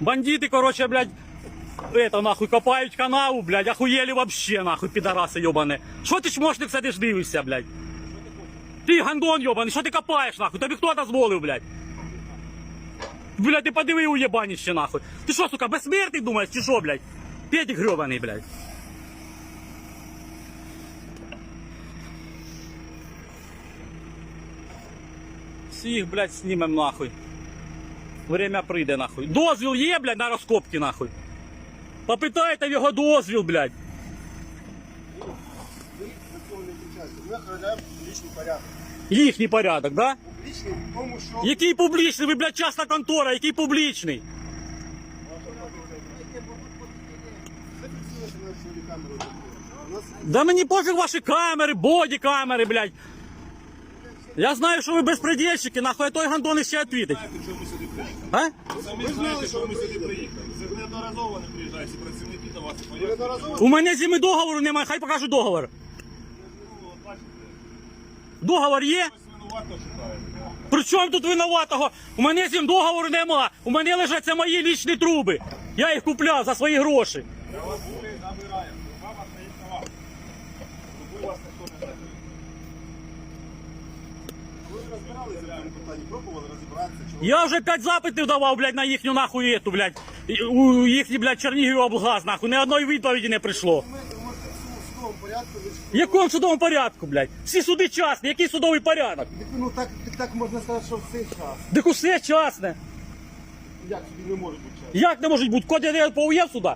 Бандиты, короче, блядь, это нахуй копають канаву, блядь, охуєли вообще, нахуй, підараси йобане. Що ти чмошник сидиш дивишся, блядь? Ти гандон йобаний, що ти копаєш, нахуй? Тобі хто дозволив, блядь? Блядь, ти подиви уєбаніще, нахуй. Ти що, сука, безсмертний думаєш, чи що, блядь? Петик гребаний, блядь. Всіх, блядь, знімем нахуй. Время прийде нахуй. Дозвіл є, блядь, на розкопки нахуй. Попитайте в його дозвіл, блядь. До цього не включаєте. Ми охороняємо публічний порядок. Їхній порядок, да? Публічний в тому, що... Який публічний? Ви, блядь, частна контора, який публічний? Зафіксуєте на всю камеру. У нас Да мені пофіг ваші камери, боді камери, блядь. Я знаю, що ви безпредельщики, нахуй а той гандон ще відвітить. Чому сюди приїхали? А? Самі знаєте, що ми сюди приїхали. Це неодноразово не приїжджають ці працівники до вас. У мене зі мною договору немає, хай покажу договор. Договор є? При чому тут винуватого? У мене з ним договору нема. У мене лежать це мої лічні труби. Я їх купляв за свої гроші. Я вас забираю. Вам. Трубу вас ніхто не забере. Ви розбиралися в цьому питанні, пробували розібратися, чого Я вже п'ять запитів давав, блядь, на їхню нахуй ету, блядь. І- У їхній, блядь, Чернігів облгаз, нахуй. Ні одної відповіді не прийшло. ви можете в судовому порядку ви якому судовому порядку, блядь? Всі суди частні, який судовий порядок? Ну так, так можна сказати, що все час. Так усе частне. Як собі не може бути час? Як не може бути? Код я поуєв сюди?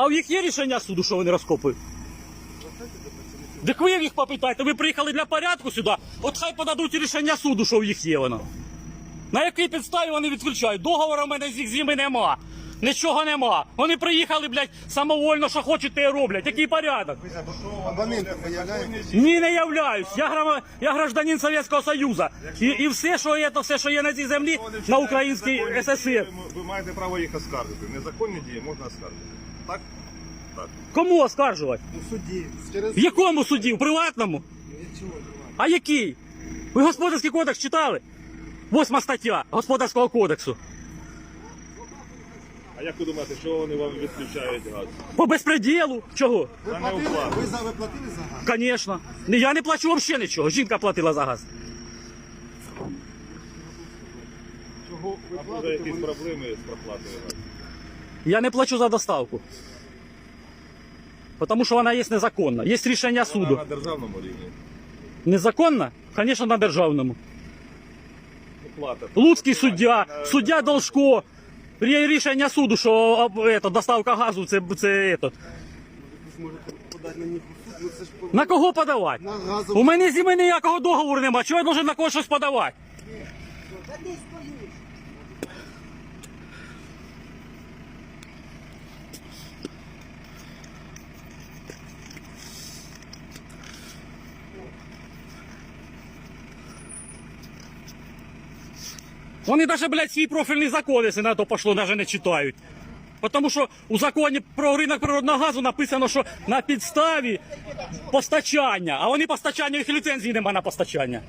А в їх є рішення суду, що вони розкопують? Так ви їх попитайте, ви приїхали для порядку сюди, от хай подадуть рішення суду, що в їх є воно. На якій підставі вони відключають? Договору в мене з їх з ними нема. Нічого нема. Вони приїхали, блядь, самовольно, що хочуть, те й роблять. Який порядок? Ні, не являюсь. Я, грама... я гражданин Совєтського Союзу. І, і все, що є, то все, що є на цій землі, на українській СССР. Ви маєте право їх оскаржити. Незаконні дії можна оскаржити. Так? Так. Кому оскаржувати? У суді. Через В якому суді? В приватному? нічого. А який? Ви господарський кодекс читали? Восьма стаття Господарського кодексу. А як ви думаєте, що вони вам відключають газ? По безпреділу. Чого? Ви платили, ви, за, ви платили за газ? Звісно. Я не плачу взагалі нічого. Жінка платила за газ. Чого ви А платите? якісь проблеми з проплатою газу? Я не плачу за доставку. Тому що вона є незаконна. Є рішення суду. на державному рівні. Незаконна? Звісно, на державному. Оплата. Луцький суддя, суддя Должко. Є рішення суду, що ето, доставка газу це, це ето. Подати на них у суд, ну це ж по- На кого подавати? на газову. У мене з ними ніякого договору немає. Чого я должен на когось щось подавати? Вони навіть, блядь, свій профільний закон, якщо на то пошло, навіть не читають. Тому що у законі про ринок природного газу написано, що на підставі постачання, а вони постачання, їх ліцензії немає на постачання.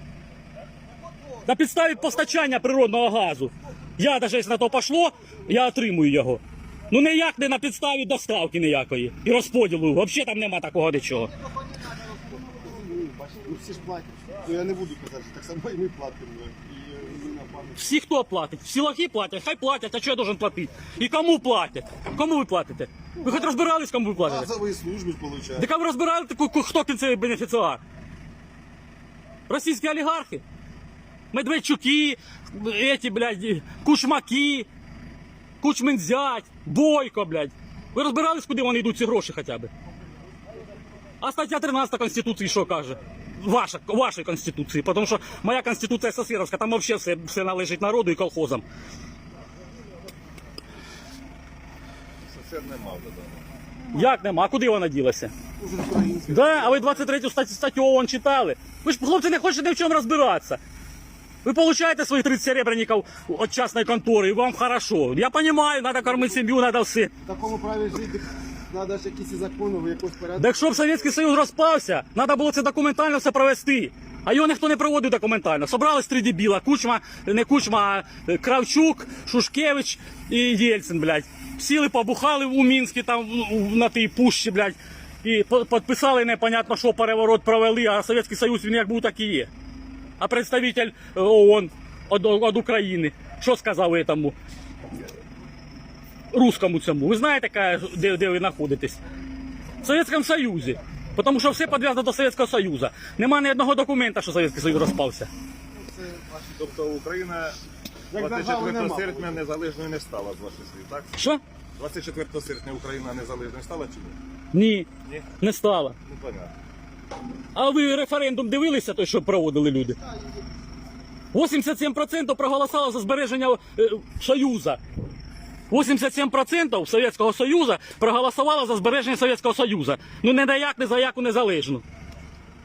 На підставі постачання природного газу. Я навіть якщо на то пішло, я отримую його. Ну ніяк не на підставі доставки ніякої. І розподілу. Взагалі там нема такого нічого. Бачите, ну всі ж платять. Ну я не буду казати, що так само і ми платимо. І е, ми на пам'ять. Всі хто платить? Всі лохи платять, хай платять, а що я должен платити? І кому платять? Кому ви платите? Ви хоч розбирались, кому ви платите? Газові служби получають. Так а ви розбирали, таку, ку- хто кінцевий бенефіціар? Російські олігархи? Медведчуки, эти, блядь, кушмаки, кучмензять, бойко, блядь. Ви розбирались, куди вони йдуть ці гроші хоча б? А стаття 13 Конституції що каже? Ваша, вашої Конституції, тому що моя Конституція СССРовська, там взагалі все, все належить народу і колхозам. СССР нема вже давно. Як нема? А куди вона ділася? Уже українське. Да, а ви 23 статтю, статтю ООН читали? Ви ж, хлопці, не хочете ні в чому розбиратися. Ви получаєте свої 30 серебряників від частної контори, і вам хорошо. Я розумію, треба кормити сім'ю, треба все. В такому праві жити треба ж якісь закони, в якось порядку. Так якщо б Совєтський Союз розпався, треба було це документально все провести. А його ніхто не проводив документально. Собрались три дебіла. Кучма, не Кучма, а Кравчук, Шушкевич і Єльцин, блядь. Сіли, побухали у Мінську там на тій пущі, блядь. І підписали непонятно, що переворот провели, а Совєтський Союз він як був, так і є. А представитель е, ООН від України, що сказав этому русскому цьому? Ви знаєте, де, де ви знаходитесь? В Совєтському Союзі. Тому що все підв'язано до Совєтського Союзу. Нема ні одного документа, що Совєтський Союз розпався. Тобто Україна 24 серпня незалежною не стала з ваших слів, так? Що? 24 серпня Україна незалежною стала чи ні? Ні, Ні? не стало. Ну, понятно. А ви референдум дивилися, той, що проводили люди? 87% проголосувало за збереження е, Союзу. 87% Совєтського Союзу проголосувало за збереження Совєтського Союзу. Ну не на як, не за яку незалежну.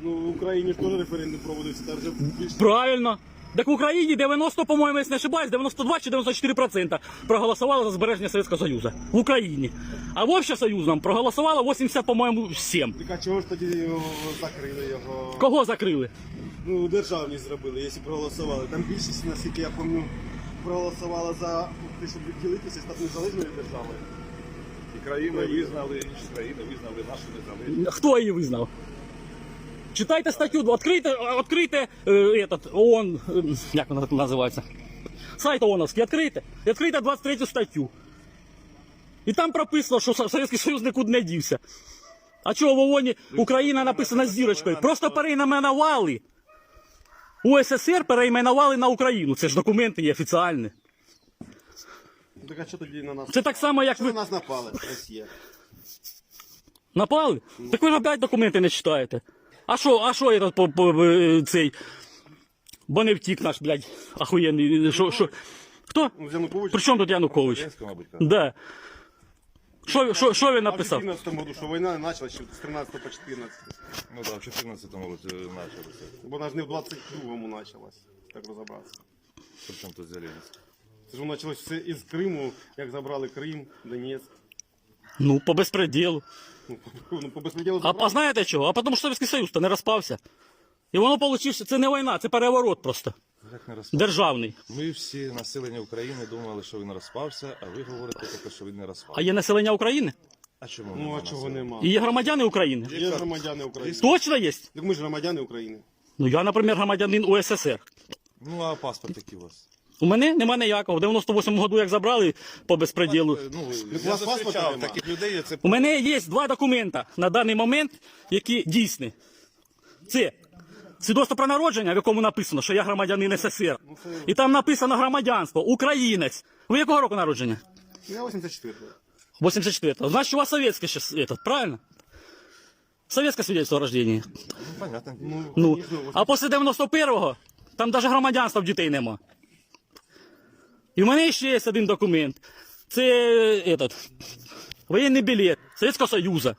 Ну, в Україні ж теж референдум проводився, там вже більше. Правильно. Так в Україні 90, по-моєму, якщо не ошибаюсь, 92 чи 94% проголосувало за збереження Совєтського Союзу. В Україні. А в общесоюзному проголосувало 80, по-моєму, 7. Так а чого ж тоді його закрили його? Кого закрили? Ну, державні зробили, якщо проголосували. Там більшість, наскільки я пам'ятаю, проголосувала за те, щоб відділитися стати незалежною державою. І країни визнали, інші країни визнали нашу незалежність. Хто її визнав? Читайте статтю, відкрийте, відкрийте е, этот, ООН, е, як вона називається? Сайт ООНовський, відкрийте. Відкрийте 23 статтю. І там прописано, що Со- Совєтський Союз нікуди не дівся. А чого в ООНі Україна написана з зірочкою? Просто перейменували. УССР перейменували на Україну. Це ж документи є офіціальні. Так а що тоді на нас? Це так само, як Що на нас напали, Росія? напали. Так ви ж опять документи не читаєте. А що, а що этот, по, по, е, цей? Бо не втік наш, блядь, охуєнний. Що, що? Хто? Ну, Янукович При чому тут Янукович? Зеленський, мабуть, казав. Да. Що, що, що він а в написав? 14 году, що війна не почалась з 13 по 14. Ну так, в 14-му році почалося. Бо вона ж не в 22-му почалась, так розібратися. Причому тут Зеленський? Це ж воно почалось все із Криму, як забрали Крим, Донецьк. Ну, по безпреділу. Ну, по, ну, по безпреділу А, забрали. а знаєте чого? А тому що Совєтський Союз то не розпався. І воно получився, це не війна, це переворот просто. Як не розпався? Державний. Ми всі населення України думали, що він розпався, а ви говорите тільки, що він не розпався. А є населення України? А чому? Ну а чого населення? нема? І є громадяни України? Є громадяни України. Точно є? Так ми ж громадяни України. Ну я, наприклад, громадянин УССР. Ну а паспорт який у вас? У мене нема ніякого. В 98-му году, як забрали по безпреділу. Ну, у я вас паспорта зустрічав таких людей, це У мене є два документи на даний момент, які дійсні. Це свідоцтво про народження, в якому написано, що я громадянин СССР. І там написано громадянство, українець. Ви якого року народження? Ну, Я 84-го. 84-го. Значить, у вас совєтське ще этот, правильно? Совєтське свідоцтво о ну, понятно. Ну, Конечно, а після 91-го там навіть громадянства в дітей нема. І в мене ще є один документ. Це этот, воєнний білет Совєтського Союзу.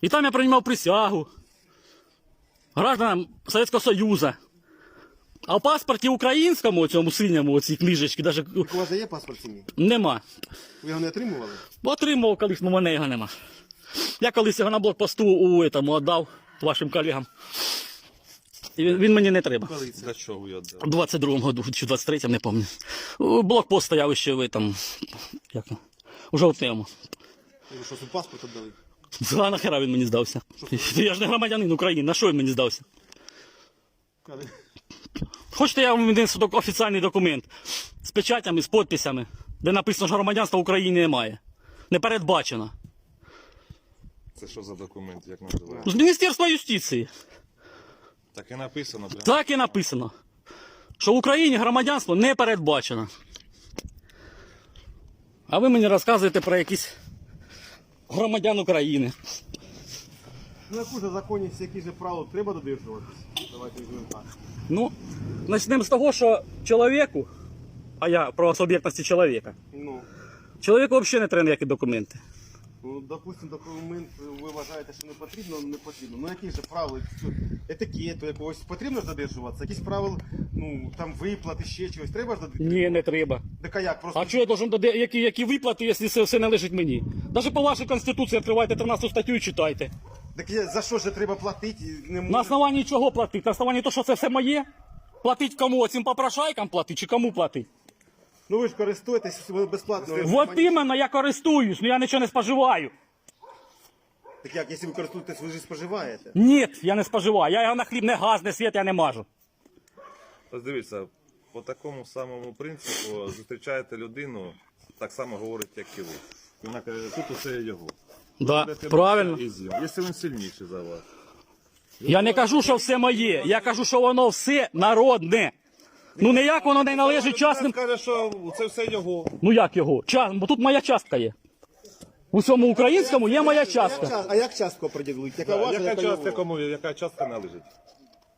І там я приймав присягу гражданам Совєтського Союзу. А в паспорті українському, цьому синьому, оцій книжечки, навіть У вас є паспорт сім'ї? нема. Ви його не отримували? Отримав колись, але в мене його нема. Я колись його на блокпосту у этому віддав вашим колегам. І він, він мені не треба. Коли це? Для чого я дав? У 22-му году чи 23-му, не пам'ятаю. Блокпост стояв ще в этом, як, його, у жовтному. Ви що, паспорт віддали? За нахера він мені здався. Я ж не громадянин України, на що він мені здався? Хочете, я вам віднесу док- офіційний документ з печатями, з підписями, де написано, що громадянства України немає. Не передбачено. Це що за документ, як називається? З Міністерства юстиції. Так і написано, прям. Так і написано, що в Україні громадянство не передбачено. А ви мені розказуєте про якісь громадян України. Ну яку ж законність, які ж правила треба додержуватись? Давайте візьмемо так. Ну, почнемо з того, що чоловіку, а я про суб'єктності чоловіка, Ну, Чоловіку взагалі не треба ніякі документи. Ну, допустим, документ ви вважаєте, що не потрібно, не потрібно. Ну які ж правила етикету якогось потрібно ж додержуватися? Якісь правил, ну там виплати, ще чогось. Треба ж додержуватися? Ні, не треба. Так а як? Просто А що я должен доде- які, які виплати, якщо це все належить мені? Навіть по вашій конституції відкривайте 13 статтю і читайте. так я- за що ж треба платити? Не На основанні чого платити? На основанні того, що це все моє? Платить кому? Цим попрошайкам платить чи кому платить? Ну ви ж користуєтесь ви безплатно. От іменно я користуюсь, але я нічого не споживаю. Так як, якщо ви користуєтесь, ви ж і споживаєте. Ні, я не споживаю. Я його на хліб, не газ, не світ, я не мажу. Ось дивіться, по такому самому принципу зустрічаєте людину, так само говорить, як і ви. І Вона каже, тут усе його. Да, правильно. і з'їм. Якщо він сильніший за вас. Я не кажу, що все моє. Я кажу, що воно все народне. Ну ніяк воно не належить частним. каже, що це все його. Ну як його? Час, бо тут моя частка є. У всьому українському є моя частка. А як частку определують? Яка ваша, Яка яка частка його? кому, яка частка належить?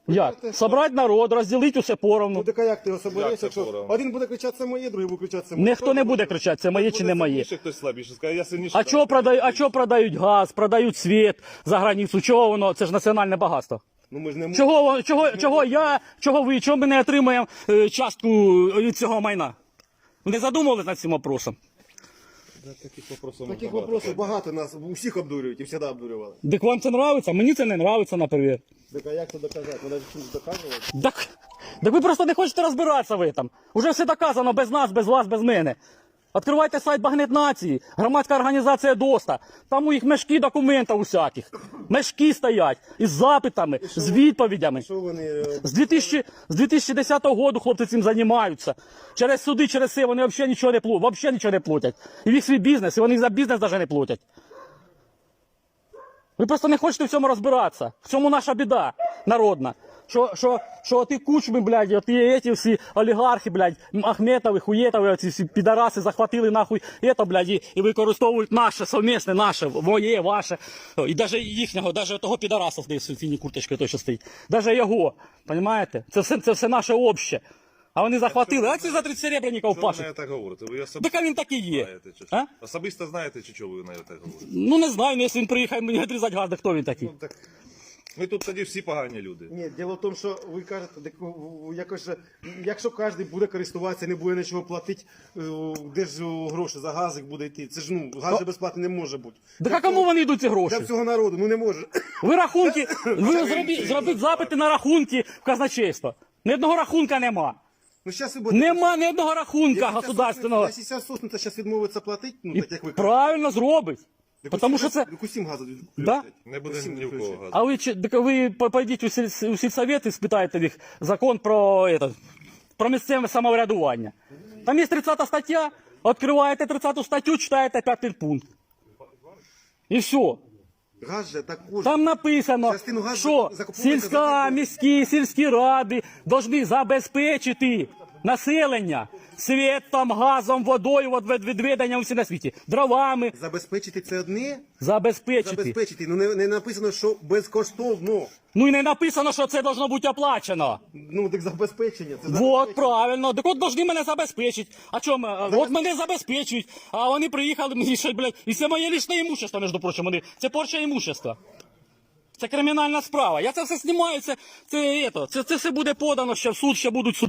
Як? Собрати народ, розділити усе Ну поровну. так а як ти його Як це якщо поровну? один буде кричати це моє, другий буде кричати це моє. Ніхто не буде кричати, це моє чи не моє. сильніший, хтось слабіший. Скаже, я сильніший. А чого продають, а чого продають газ, продають світ за границю? Чого воно? Це ж національне багатство. Ну ми ж не можемо. Чого, чого, чого я, чого ви, чого ми не отримаємо е, частку від цього майна? Ви не задумувались над цим вопросом? Таких вопросів Таких багато. вопросів багато нас усіх обдурюють і завжди обдурювали. Так вам це нравиться? Мені це не нравиться, наприклад. Так а як це доказати? Вона ж щось доказувати. Так, так ви просто не хочете розбиратися в этом. Уже все доказано без нас, без вас, без мене. Відкривайте сайт Багнет Нації, громадська організація ДОСТа. Там у їх мешки документів усяких. Мешки стоять із запитами, з відповідями. Е, З, 2000, з 2010 року хлопці цим займаються. Через суди, через все вони взагалі нічого не платять. Взагалі нічого не платять. І в їх свій бізнес, і вони за бізнес навіть не платять. Ви просто не хочете в цьому розбиратися. В цьому наша біда народна. Що, що, що ті кучми, блядь, от і ці всі олігархи, блядь, Ахметови, Хуєтови, ці всі підараси захватили нахуй ето, блядь, і, і використовують наше совмісне, наше, моє, ваше. І навіть їхнього, навіть того підараса в цій курточці той, що стоїть. Навіть його, розумієте? Це все, це все наше обще. А вони захватили, а ці за 30 серебряників ви пашуть. це так говорите? Ви особисто Так він так і є. знаєте, чи? А? Особисто знаєте, чи що ви на це говорите? Ну не знаю, ну, якщо він приїхав мені відрізати газди, хто він такий? Ну, так, ми тут тоді всі погані люди. Ні, діло в тому, що ви кажете, так, якось, же, якщо кожен буде користуватися, не буде нічого платити, е, де ж гроші за газик буде йти? Це ж ну, газ же безплатний не може бути. Так а кому вони йдуть ці гроші? Для всього народу, ну не може. Ви рахунки, ви зробіть, зробіть запити на рахунки в казначейство. Ні одного рахунка нема. Ну зараз ви будете... Нема ні одного рахунка Якщо государственного. Якщо ця сосниця зараз відмовиться платити, ну так як ви кажете. правильно зробить. Так Тому усім що це. газ- газу відключать. Да? Не буде ні в кого газу. А ви, чи- так ви по- пойдіть у, сіль, у сільсовет і спитайте їх закон про, это, про місцеве самоврядування. Там є 30 стаття, відкриваєте 30 статтю, читаєте 5 пункт. І все. Газ же також. Там написано, Частину газу що за сільська, міські, сільські ради повинні забезпечити населення світом, газом, водою, от від- відведення усі на світі, дровами Забезпечити це одне, забезпечити. забезпечити. Ну не, не написано, що безкоштовно. Ну і не написано, що це должно бути оплачено. Ну так забезпечення. Це Вот, правильно. Так от должны мене забезпечити. А що, ми, от мене забезпечують, а вони приїхали мені ще, блядь, і це моє лічне імущество, між прочим, вони, це порча імущества. Це кримінальна справа. Я це все знімаю, це, це, ето, це, це все буде подано ще в суд, ще будуть суд.